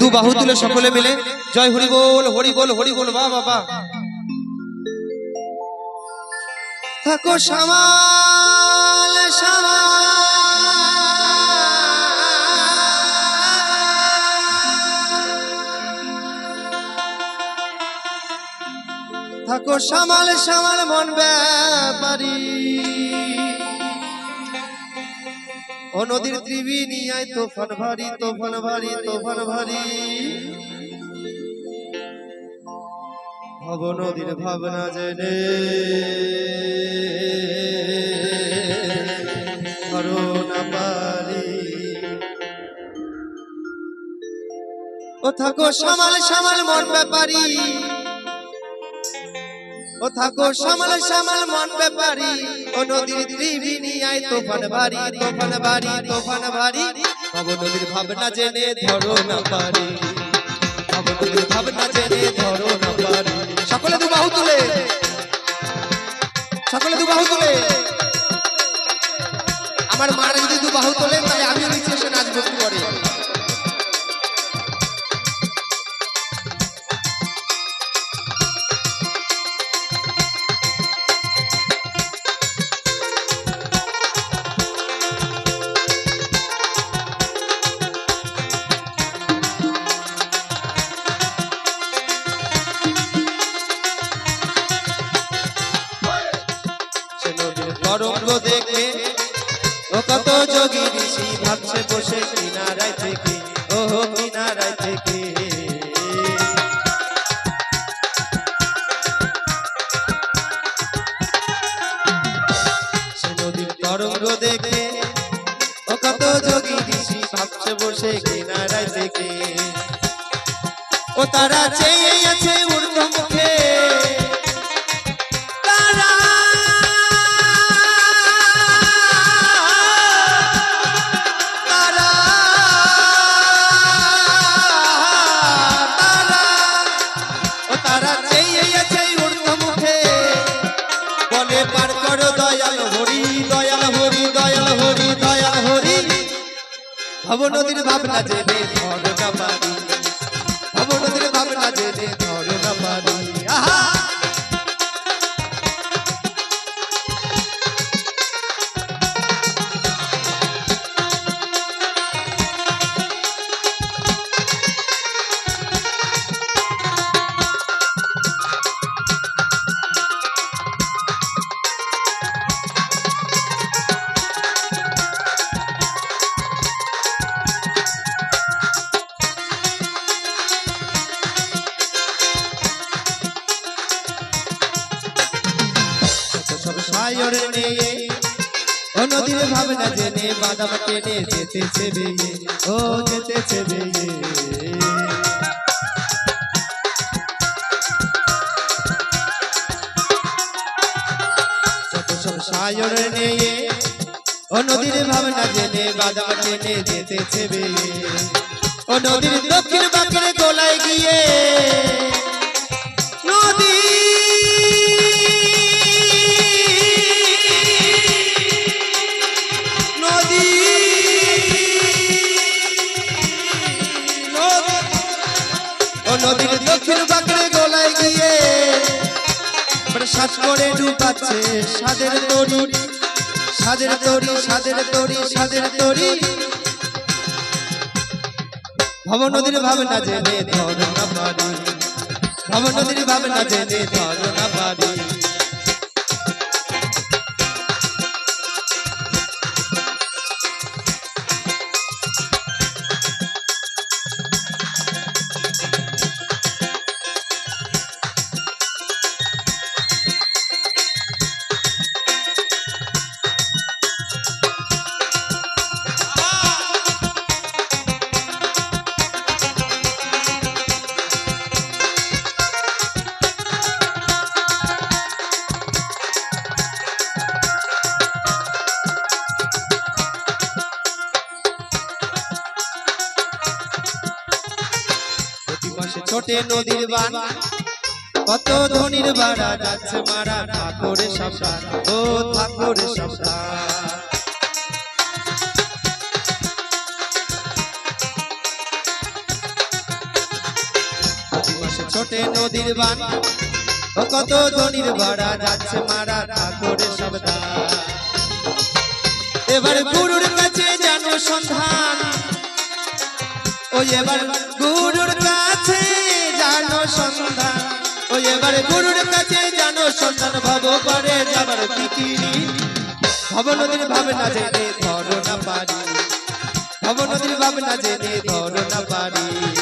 দু বাহু তুলে সকলে মিলে। জয় হরি বল হরি বল হরি বল, বা বাবা থাকো সামাল। থাকো সামাল সামাল মন ব্যাপারি। ও নদীর ত্রিবিনিয়ায় তোফান ভারী তোফান ভারী তোফান ভারী। ভব নদীর ভাবনা জেনে। ধরো না পারি। থাকো সামাল সামাল মন ব্যাপারি। ও থাকো সামাল সামাল মন ব্যাপারি। ও নদীর ত্রিবিনিয়ায় তোফান ভারী তোফান ভারী তোফান ভারী ভব নদীর ভাবনা জেনে ধরো না পারি। ভব নদীর ভাবনা জেনে ধরো না পারি। সকলে দু বাহু তুলে। সকলে দু বাহু তুলে। আমার মারা যদি দু বাহু তোলে, তাহলে আমিও নিচে এসে নাচবো একটু বসে কিনারায় থেকে ও তারা চেয়ে আছে ঊর্ধ্ব মুখে। পার করো দয়াল হরি দয়াল ভব নদীর ভাবনা জেনে ধর না সায়র নিয়ে নদীর ভাবনা জেনে বাদাম টেনে যেতেছে বেয়ে ও নিয়ে ভাবনা জেনে বাদাম ও নদীর দক্ষিণ বাঁকের গোলায় গিয়ে শ্বাস করে ডুবাচ্ছে সাদের তরি সাদের তরি সাদের তরি সাদের তরি ভব নদীর ভাবনা জেনে ধর না পারি ভব নদীর ভাবনা জেনে ধর না পারি ছোটে নদীর বান। কত ধনির বাড়া যাচ্ছে মারা ঠাকুরে সাবধান ও ঠাকুরে সাবধান ছোটে নদীর বান। ও কত ধনির ভাড়া যাচ্ছে মারা ঠাকুরের শব্দা এবার গুরুর কাছে জানো সন্ধান। ওই এবার জানো সন্ধান। ও এবার গুরুর কাছে জানো সন্ধান ভব করে যাবার পিকিরি ভব নদীর ভাবনা জেনে ধরো না পারি। ভব নদীর ভাবনা জেনে ধরো না পারি।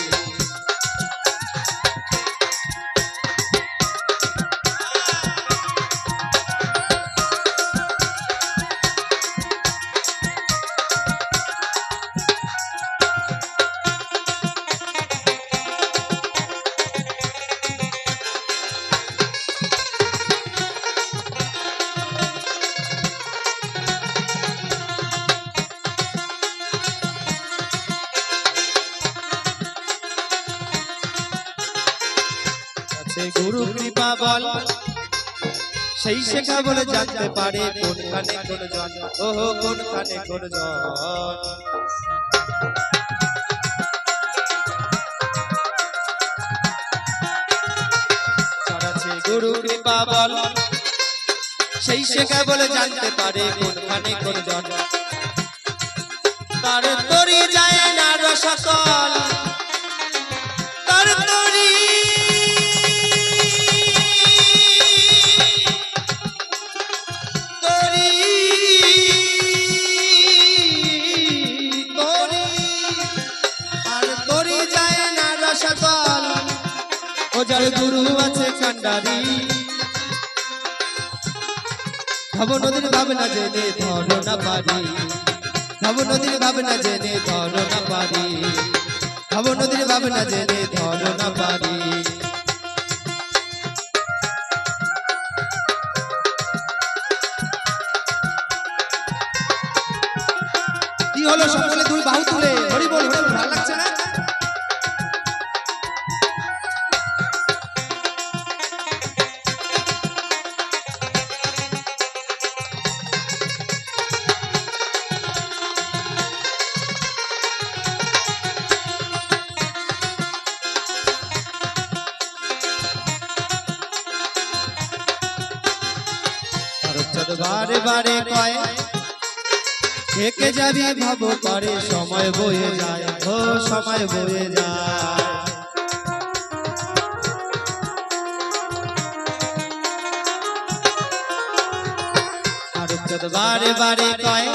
আছে গুরু কৃপা বল, সেই শেখা বলে জানতে পারে কোনখানে কোন জন ওহো, কোনখানে কোন জন গুরু কৃপা বল, সেই শেখা বলে জানতে পারে কোনখানে কোন জন তার তরি যায় যার গুরু আছে কান্ডারি। ভব নদীর ভাবনা জেনে ধরো না পারি। ভব নদীর ভাবনা জেনে ধরো না পারি। ভব নদীর ভাবনা জেনে ধরো না পারি। বারে বারে কয় থেকে যাবি ভাব করে, সময় বয়ে যায়, ও সময় বয়ে যায়। বারে বারে কয়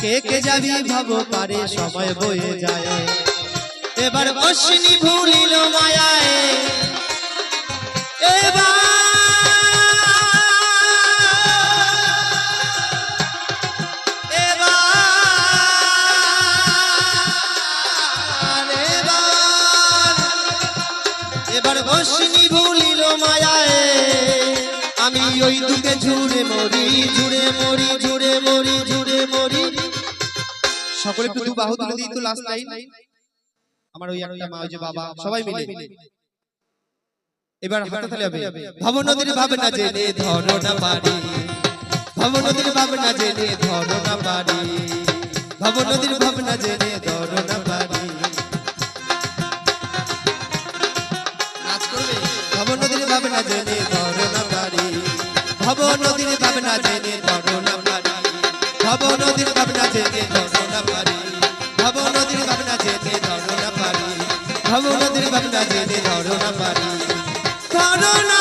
কে কে যাবি ভাবো পারে সময় বয়ে যায়। এবার অশ্বিনী ভুলিল মায়ায়, এবার দুকে ঝুড়ে মরি ঝুড়ে মরি ঝুড়ে মরি ঝুড়ে মরি। সকলে একটু দু বাহু তুলে দিই তো লাস্ট লাইন আমার ওই একটা মা, ওই যে বাবা, সবাই মিলে। এবার হাতে তালে হবে। ভব নদীর ভাবনা জেনে ধরো না পারি নদীর ভাবনা জেনে ধরো না পারি নদীর ভাবনা জেনে ধরো না পারি নাচ করবে? ভব নদীর ভাবনা জেনে ধরো না ভব নদীর ভাবনা জেনে ধরো না পারি। ভব নদীর ভাবনা জেনে ধরো না পারি। ভব নদীর ভাবনা জেনে ধরো না পারি। ভব নদীর ভাবনা জেনে ধরো না পারি। ধরো না